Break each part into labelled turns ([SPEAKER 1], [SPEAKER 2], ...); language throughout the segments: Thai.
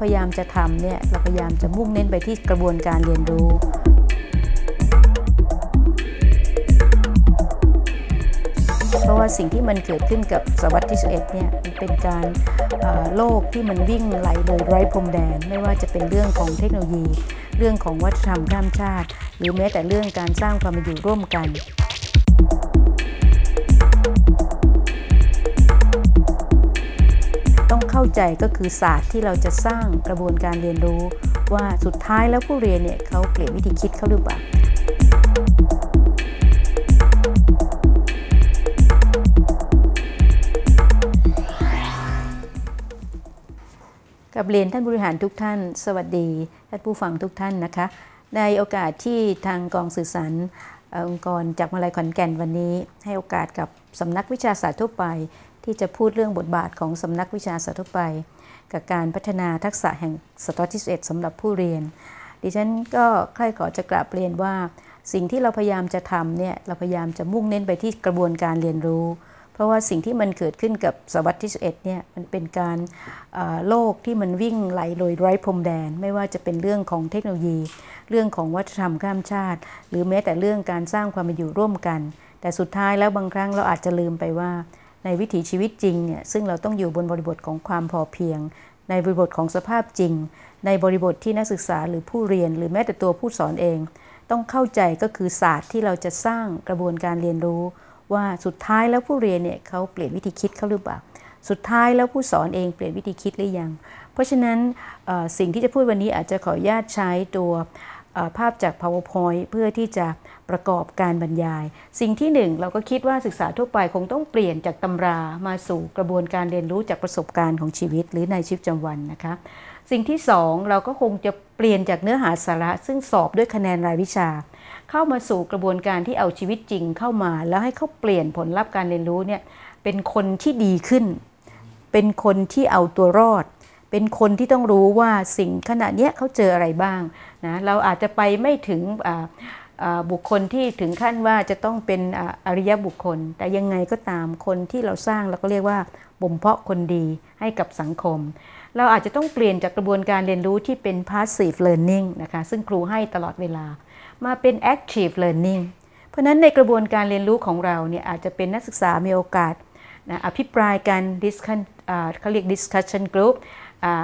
[SPEAKER 1] พยายามจะทำเนี่ยเราพยายามจะมุ่งเน้นไปที่กระบวนการเรียนรู้เพราะว่าสิ่งที่มันเกิดขึ้นกับศตวรรษที่11เนี่ยมันเป็นการโลกที่มันวิ่งไหลโดยไร้พรมแดน ไม่ว่าจะเป็นเรื่องของเทคโนโลยี เรื่องของวัฒนธรรมข้ามชาติ หรือแม้แต่เรื่องการสร้างความเป็นอยู่ร่วมกัน เข้าใจก็คือศาสตร์ที่เราจะสร้างกระบวนการเรียนรู้ ว่าสุดท้ายแล้วผู้เรียนเนี่ยเขาเปลี่ยนวิธีคิดเขาหรือเปล่ากับเรียนท่านบริหารทุกท่าน สวัสดีท่านผู้ฟังทุกท่านนะคะ ในโอกาสที่ทางกองสื่อสารองค์กรจากมาลัยขอนแก่นวันนี้ ให้โอกาสกับสำนักวิชาศาสตร์ทั่วไป ที่จะพูดเรื่องบทบาทของสำนักวิชาศาสตรทั่วไป กับการพัฒนาทักษะแห่งศตวรรษที่11สำหรับผู้เรียน ดิฉันก็ใคร่ขอจะกราบเรียนว่า สิ่งที่เราพยายามจะทำเนี่ยเราพยายามจะมุ่งเน้นไปที่กระบวนการเรียนรู้ เพราะว่าสิ่งที่มันเกิดขึ้นกับศตวรรษที่11เนี่ยมันเป็นการโลกที่มันวิ่งไหลโดยไร้พรมแดน ไม่ว่าจะเป็นเรื่องของเทคโนโลยี เรื่องของวัฒนธรรมข้ามชาติ หรือแม้แต่เรื่องการสร้างความเป็นอยู่ร่วมกัน แต่สุดท้ายแล้วบางครั้งเราอาจจะลืมไปว่า ในวิถีชีวิตจริงเนี่ยซึ่งเราต้องอยู่บนบริบทของความพอเพียง ในบริบทของสภาพจริง ในบริบทที่นักศึกษาหรือผู้เรียน หรือแม้แต่ตัวผู้สอนเอง ต้องเข้าใจก็คือศาสตร์ที่เราจะสร้างกระบวนการเรียนรู้ ว่าสุดท้ายแล้วผู้เรียนเนี่ยเขาเปลี่ยนวิธีคิดเขาหรือเปล่าสุดท้ายแล้วผู้สอนเองเปลี่ยนวิธีคิดหรือยัง เพราะฉะนั้นสิ่งที่จะพูดวันนี้อาจจะขออนุญาตใช้ตัว ภาพจาก powerpoint เพื่อที่จะประกอบการบรรยาย สิ่งที่หนึ่งเราก็คิดว่าศึกษาทั่วไปคงต้องเปลี่ยนจากตำรามาสู่กระบวนการเรียนรู้จากประสบการณ์ของชีวิต หรือในชีวิตประจำวันนะคะสิ่งที่สองเราก็คงจะเปลี่ยนจากเนื้อหาสาระ ซึ่งสอบด้วยคะแนนรายวิชา เข้ามาสู่กระบวนการที่เอาชีวิตจริงเข้ามา แล้วให้เขาเปลี่ยนผลลัพธ์การเรียนรู้เนี่ยเป็นคนที่ดีขึ้น เป็นคนที่เอาตัวรอด เป็นคนที่ต้องรู้ว่าสิ่งขณะนี้เขาเจออะไรบ้างนะเราอาจจะไปไม่ถึงบุคคลที่ถึงขั้นว่าจะต้องเป็นอริยบุคคล แต่ยังไงก็ตามคนที่เราสร้างเราก็เรียกว่าบ่มเพาะคนดีให้กับสังคม เราอาจจะต้องเปลี่ยนจากกระบวนการเรียนรู้ที่เป็น passive learning นะคะซึ่งครูให้ตลอดเวลา มาเป็น active learning เพราะนั้นในกระบวนการเรียนรู้ของเราเนี่ยอาจจะเป็นนักศึกษามีโอกาสนะอภิปรายกัน discussion เขาเรียก discussion group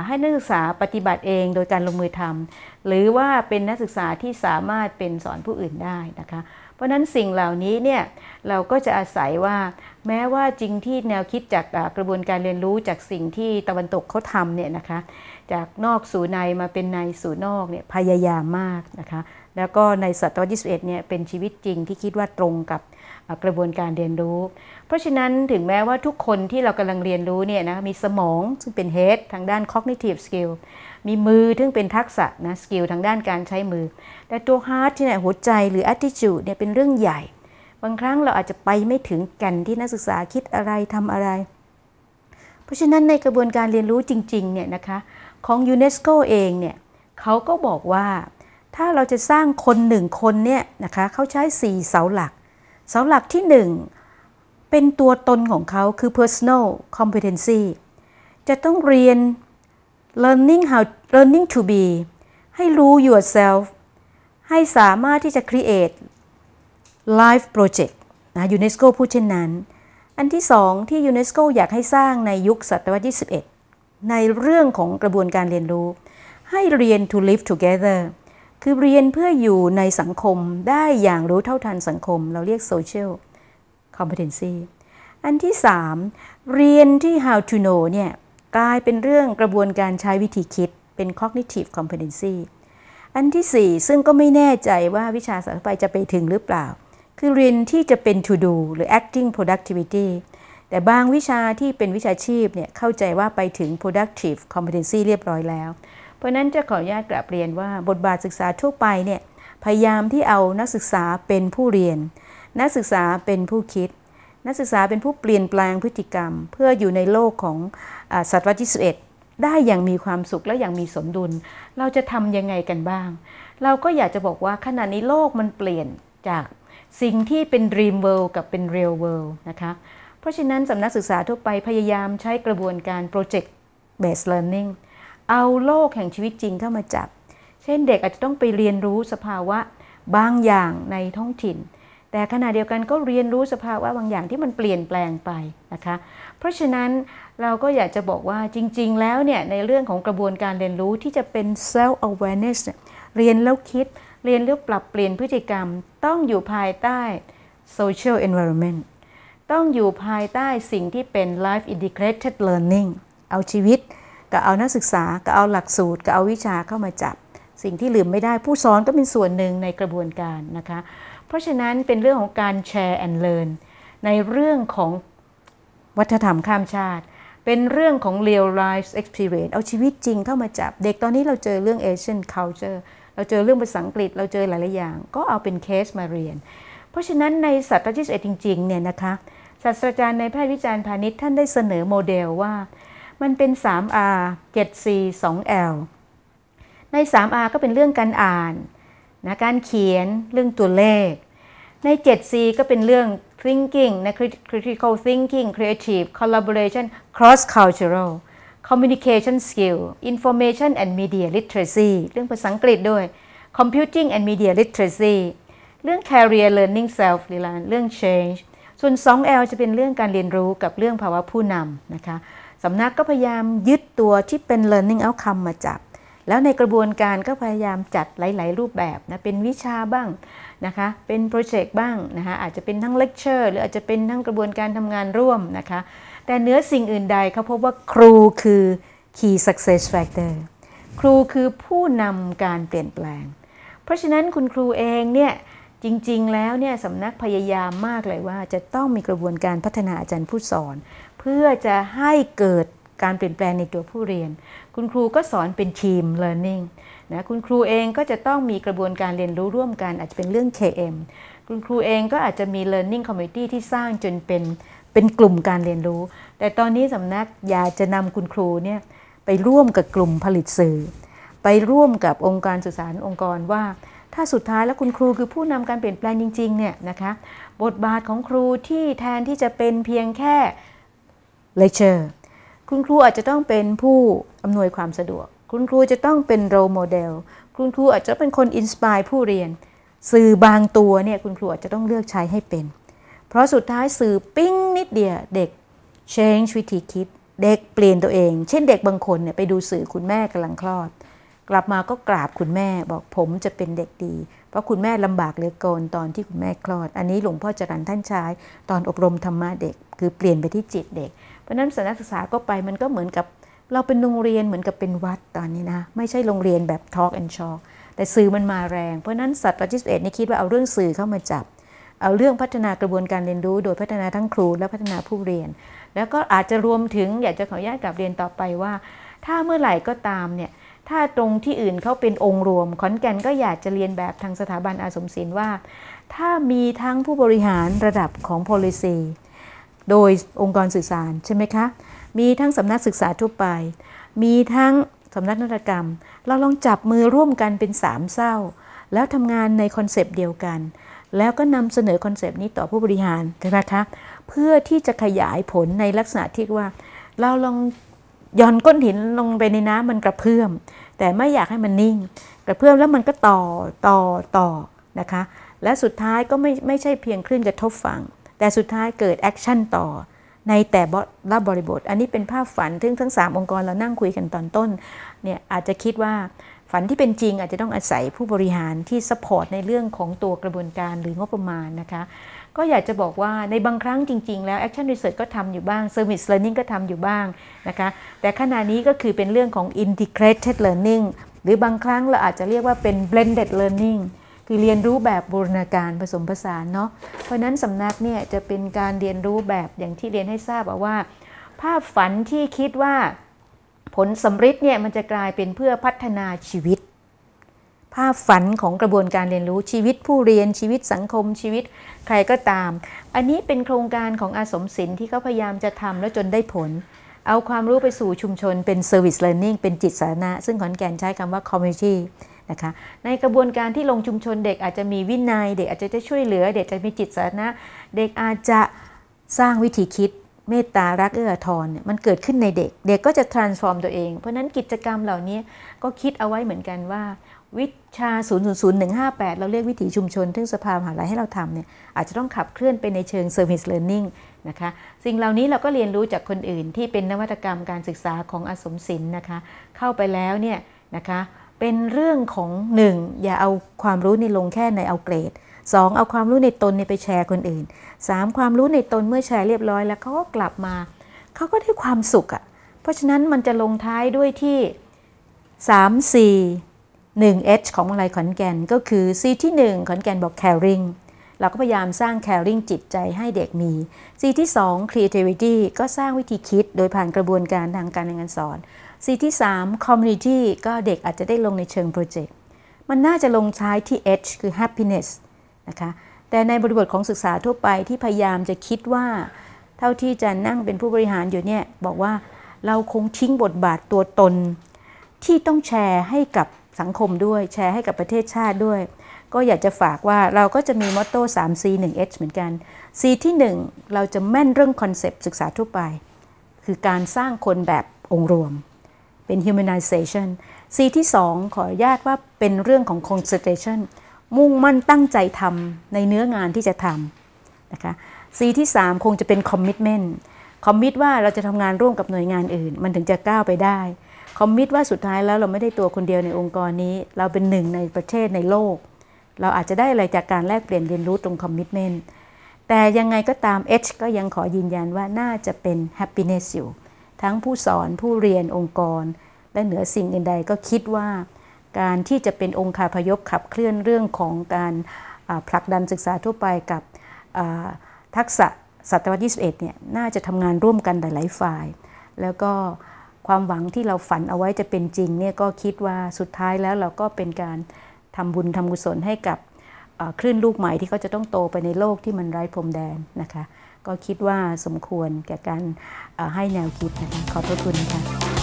[SPEAKER 1] ให้นักศึกษาปฏิบัติเองโดยการลงมือทำหรือว่าเป็นนักศึกษาที่สามารถเป็นสอนผู้อื่นได้นะคะ เพราะนั้นสิ่งเหล่านี้เนี่ยเราก็จะอาศัยว่าแม้ว่าจริงที่แนวคิดจากกระบวนการเรียนรู้จากสิ่งที่ตะวันตกเขาทำเนี่ยนะคะจากนอกสู่ในมาเป็นในสู่นอกเนี่ยพยายามมากนะคะแล้วก็ในศตวรรษที่21เนี่ยเป็นชีวิตจริงที่คิดว่าตรงกับ กระบวนการเรียนรู้ เพราะฉะนั้นถึงแม้ว่าทุกคนที่เรากำลังเรียนรู้เนี่ยนะมีสมองซึ่งเป็น head ทางด้าน cognitive skill มีมือซึ่งเป็นทักษะนะสกิลทางด้านการใช้มือ แต่ตัว heart ที่เนี่ยหัวใจหรือ attitude เนี่ยเป็นเรื่องใหญ่ บางครั้งเราอาจจะไปไม่ถึงแก่นที่นักศึกษาคิดอะไรทำอะไร เพราะฉะนั้นในกระบวนการเรียนรู้จริงๆเนี่ยนะคะของยูเนสโกเองเนี่ยเขาก็บอกว่าถ้าเราจะสร้างคนหนึ่งคนเนี่ยนะคะเขาใช้ 4 เสาหลัก เสาหลักที่ 1 เป็นตัวตนของเขาคือ personal competency จะต้องเรียน learning how learning to be ให้รู้ yourself ให้สามารถที่จะ create life project นะยูเนสโกพูดเช่นนั้น อันที่สองที่ยูเนสโกอยากให้สร้างในยุคศตวรรษที่ 11 ในเรื่องของกระบวนการเรียนรู้ ให้เรียน to live together คือเรียนเพื่ออยู่ในสังคมได้อย่างรู้เท่าทันสังคม เราเรียก social competency อันที่ 3 เรียนที่ how to know เนี่ยกลายเป็นเรื่องกระบวนการใช้วิธีคิดเป็น cognitive competency อันที่ 4 ซึ่งก็ไม่แน่ใจว่าวิชาสารไปจะไปถึงหรือเปล่า คือเรียนที่จะเป็น to do หรือ acting productivity แต่บางวิชาที่เป็นวิชาชีพเนี่ยเข้าใจว่าไปถึง productive competency เรียบร้อยแล้ว เพราะนั้นจะขออนุญาตกลับเรียนว่าบทบาทศึกษาทั่วไปเนี่ยพยายามที่เอานักศึกษาเป็นผู้เรียน นักศึกษาเป็นผู้คิด นักศึกษาเป็นผู้เปลี่ยนแปลงพฤติกรรม เพื่ออยู่ในโลกของศตวรรษที่11ได้อย่างมีความสุขและอย่างมีสมดุล เราจะทำยังไงกันบ้าง เราก็อยากจะบอกว่าขณะนี้โลกมันเปลี่ยนจากสิ่งที่เป็น dream world กับเป็น real world นะคะ เพราะฉะนั้นสำนักศึกษาทั่วไปพยายามใช้กระบวนการ project based learning เอาโลกแห่งชีวิตจริงเข้ามาจับ เช่นเด็กอาจจะต้องไปเรียนรู้สภาวะบางอย่างในท้องถิ่น แต่ขณะเดียวกันก็เรียนรู้สภาวะบางอย่างที่มันเปลี่ยนแปลงไปนะคะ เพราะฉะนั้นเราก็อยากจะบอกว่าจริง ๆ แล้วเนี่ยในเรื่องของกระบวนการเรียนรู้ที่จะเป็น self awareness เรียนแล้วคิด เรียนแล้วปรับเปลี่ยนพฤติกรรม ต้องอยู่ภายใต้ social environment ต้องอยู่ภายใต้สิ่งที่เป็น life integrated learning เอาชีวิต กับเอานักศึกษากับเอาหลักสูตรกับเอาวิชาเข้ามาจับ สิ่งที่ลืมไม่ได้ผู้สอนก็เป็นส่วนหนึ่งในกระบวนการนะคะ เพราะฉะนั้นเป็นเรื่องของการ share and learn ในเรื่องของวัฒนธรรมข้ามชาติ เป็นเรื่องของ real life experience เอาชีวิตจริงเข้ามาจับ เด็กตอนนี้เราเจอเรื่อง Asian culture เราเจอเรื่องภาษาอังกฤษ เราเจอหลาย ๆ อย่าง ก็เอาเป็นเคสมาเรียน เพราะฉะนั้นในสัตว์ที่11จริง ๆ เนี่ยนะคะศาสตราจารย์ในแพทย์วิจารณ์พาณิชย์ท่านได้เสนอโมเดลว่า มันเป็น 3R 7C 2L ใน 3R ก็เป็นเรื่องการอ่านนะการเขียนเรื่องตัวเลข ใน 7C ก็เป็นเรื่อง thinking นะ critical thinking creative collaboration cross cultural communication skill information and media literacy เรื่องภาษาอังกฤษด้วย computing and media literacy เรื่อง career learning self เรื่อง change ส่วน 2L จะเป็นเรื่องการเรียนรู้กับเรื่องภาวะผู้นำนะคะ สำนักก็พยายามยึดตัวที่เป็น learning outcome มาจับ แล้วในกระบวนการก็พยายามจัดหลาย ๆ รูปแบบนะ เป็นวิชาบ้างนะคะ เป็นโปรเจกต์บ้างนะคะ อาจจะเป็นทั้งเลคเชอร์หรืออาจจะเป็นทั้งกระบวนการทำงานร่วมนะคะ แต่เนื้อสิ่งอื่นใดเขาพบว่าครูคือ key success factor ครูคือผู้นำการเปลี่ยนแปลง เพราะฉะนั้นคุณครูเองเนี่ยจริง ๆ แล้วเนี่ยสำนักพยายามมากเลยว่าจะต้องมีกระบวนการพัฒนาอาจารย์ผู้สอน พื่อจะให้เกิดการเปลี่ยนแปลงในตัวผู้เรียน คุณครูก็สอนเป็นทีม learning นะคุณครูเองก็จะต้องมีกระบวนการเรียนรู้ร่วมกัน อาจจะเป็นเรื่อง KM คุณครูเองก็อาจจะมี learning community ที่สร้างจนเป็นเป็นกลุ่มการเรียนรู้ แต่ตอนนี้สำนักอยากจะนำคุณครูเนี่ยไปร่วมกับกลุ่มผลิตสื่อ ไปร่วมกับองค์การสื่อสารองค์กรว่า ถ้าสุดท้ายแล้วคุณครูคือผู้นำการเปลี่ยนแปลงจริงๆเนี่ยนะคะบทบาทของครูที่แทนที่จะเป็นเพียงแค่ เลคเชอร์คุณครูอาจจะต้องเป็นผู้อำนวยความสะดวก คุณครูจะต้องเป็น role model คุณครูอาจจะเป็นคนอินสปายผู้เรียน สื่อบางตัวเนี่ยคุณครูอาจจะต้องเลือกใช้ให้เป็น เพราะสุดท้ายสื่อปิ้งนิดเดียวเด็ก change วิธีคิด เด็กเปลี่ยนตัวเอง เช่นเด็กบางคนเนี่ยไปดูสื่อคุณแม่กำลังคลอด กลับมาก็กราบคุณแม่บอกผมจะเป็นเด็กดี เพราะคุณแม่ลำบากเหลือเกินตอนที่คุณแม่คลอด อันนี้หลวงพ่อจรันท่านใช้ตอนอบรมธรรมะเด็ก คือเปลี่ยนไปที่จิตเด็ก เพราะนั้นสถานศึกษาก็ไปมันก็เหมือนกับ เราเป็นโรงเรียนเหมือนกับเป็นวัดตอนนี้นะ ไม่ใช่โรงเรียนแบบ Talk and Shock แต่สื่อมันมาแรง เพราะนั้นสัตว์รัชสเอ็ดนี่คิดว่าเอาเรื่องสื่อเข้ามาจับ เอาเรื่องพัฒนากระบวนการเรียนรู้ โดยพัฒนาทั้งครูและพัฒนาผู้เรียน แล้วก็อาจจะรวมถึงอยากจะขออนุญาตกลับเรียนต่อไปว่า ถ้าเมื่อไหร่ก็ตามเนี่ย ถ้าตรงที่อื่นเขาเป็นองค์รวม ขอนแก่นก็อยากจะเรียนแบบทางสถาบันอาสมศิลป์ว่า ถ้ามีทั้งผู้บริหารระดับของ policy โดยองค์กรสื่อสารใช่ไหมคะ มีทั้งสำนักศึกษาทั่วไป มีทั้งสำนักนวัตกรรม เราลองจับมือร่วมกันเป็นสามเศร้า แล้วทำงานในคอนเซปต์เดียวกัน แล้วก็นำเสนอคอนเซปต์นี้ต่อผู้บริหารใช่ไหมคะ เพื่อที่จะขยายผลในลักษณะที่ว่า เราลอง ย่อนก้นหินลงไปในน้ำมันกระเพื่อม แต่ไม่อยากให้มันนิ่ง กระเพื่อมแล้วมันก็ต่อต่อต่อนะคะ และสุดท้ายก็ไม่ไม่ใช่เพียงคลื่นกระทบฝั่ง แต่สุดท้ายเกิดแอคชั่นต่อในแต่ละบริบท อันนี้เป็นภาพฝันซึ่งทั้ง 3 องค์กรเรานั่งคุยกันตอนต้นเนี่ยอาจจะคิดว่า ฝันที่เป็นจริงอาจจะต้องอาศัยผู้บริหารที่สปอร์ตในเรื่องของตัวกระบวนการหรืองบประมาณนะคะ ก็อยากจะบอกว่าในบางครั้งจริง ๆ แล้ว Action Research ก็ทำอยู่บ้าง Service Learning ก็ทำอยู่บ้างนะคะ แต่ขณะนี้ก็คือเป็นเรื่องของ Integrated Learning หรือบางครั้งเราอาจจะเรียกว่าเป็น Blended Learning คือเรียนรู้แบบบูรณาการผสมผสานเนาะ เพราะนั้นสำนักเนี่ยจะเป็นการเรียนรู้แบบอย่างที่เรียนให้ทราบว่า ภาพฝันที่คิดว่า ผลสำฤทธิ์เนี่ยมันจะกลายเป็นเพื่อพัฒนาชีวิต ภาพฝันของกระบวนการเรียนรู้ชีวิตผู้เรียนชีวิตสังคมชีวิตใครก็ตาม อันนี้เป็นโครงการของอาสมศิลป์ที่เขาพยายามจะทำแล้วจนได้ผล เอาความรู้ไปสู่ชุมชนเป็น Service Learning เป็นจิตสาธารณะ ซึ่งขอนแก่นใช้คำว่า Community นะคะในกระบวนการที่ลงชุมชนเด็กอาจจะมีวินยัย เด็กอาจจะได้ช่วยเหลือ เด็กจะมีจิตสาธารณะ เด็กอาจจะสร้างวิธีคิด เมตตารักเอื้ออาทรเนี่ยมันเกิดขึ้นในเด็ก เด็กก็จะ transform ตัวเอง เพราะนั้นกิจกรรมเหล่านี้ก็คิดเอาไว้เหมือนกันว่า วิชา 000158 เราเรียกวิถีชุมชนซึ่งสภามหาลัยให้เราทำเนี่ยอาจจะต้องขับเคลื่อนไปในเชิง service learning นะคะสิ่งเหล่านี้เราก็เรียนรู้จากคนอื่นที่เป็นนวัตกรรมการศึกษาของอสมศิลป์นะคะเข้าไปแล้วเนี่ยนะคะเป็นเรื่องของหนึ่งอย่าเอาความรู้ในลงแค่ในเอาเกรด 2. เอาความรู้ในตนไปแชร์คนอื่น 3. ความรู้ในตนเมื่อแชร์เรียบร้อยแล้วเขาก็กลับมา เขาก็ได้ความสุขอะ่ะ เพราะฉะนั้นมันจะลงท้ายด้วยที่ 3 4 1 H ของมาลัยขอนแก่นก็คือ C ที่ 1 ขอนแก่นบอก caring เราก็พยายามสร้าง caring จิตใจให้เด็กมี C ที่ 2 creativity ก็สร้างวิธีคิดโดยผ่านกระบวนการทางการเรียนการสอน C ที่ 3 community ก็เด็กอาจจะได้ลงในเชิงโปรเจกต์ มันน่าจะลงท้ายที่ H คือ happiness นะคะแต่ในบริบทของศึกษาทั่วไปที่พยายามจะคิดว่า เท่าที่จะนั่งเป็นผู้บริหารอยู่เนี่ยบอกว่าเราคงทิ้งบทบาทตัวตน ที่ต้องแชร์ให้กับสังคมด้วย แชร์ให้กับประเทศชาติด้วย ก็อยากจะฝากว่าเราก็จะมีมอตโต้ 3C 1H เหมือนกัน C ที่ 1 เราจะแม่นเรื่องคอนเซปต์ศึกษาทั่วไป คือการสร้างคนแบบองค์รวม เป็น humanization C ที่ 2 ขออนุญาตว่าเป็นเรื่องของ concentration มุ่งมั่นตั้งใจทำในเนื้องานที่จะทำนะคะ C ที่ 3 คงจะเป็น commitment คอมมิตว่าเราจะทำงานร่วมกับหน่วยงานอื่น มันถึงจะก้าวไปได้คอมมิตว่าสุดท้ายแล้วเราไม่ได้ตัวคนเดียวในองค์กรนี้ เราเป็นหนึ่งในประเทศในโลก เราอาจจะได้อะไรจากการแลกเปลี่ยนเรียนรู้ตรงคอมมิตเมนต์แต่ยังไงก็ตาม H ก็ยังขอยืนยันว่าน่าจะเป็น happiness อยู่ทั้งผู้สอนผู้เรียนองค์กร และเหนือสิ่งอื่นใดก็คิดว่า การที่จะเป็นองค์คาพยพขับเคลื่อนเรื่องของการผลักดันศึกษาทั่วไปกับทักษะศตวรรษที่21เนี่ยน่าจะทำงานร่วมกันหลายๆฝ่าย แล้วก็ความหวังที่เราฝันเอาไว้จะเป็นจริงเนี่ยก็คิดว่าสุดท้ายแล้วเราก็เป็นการทำบุญทำกุศลให้กับคลื่นลูกใหม่ที่เขาจะต้องโตไปในโลกที่มันไร้พรมแดนนะคะ ก็คิดว่าสมควรแก่การให้แนวคิดนะคะขอบพระคุณค่ะ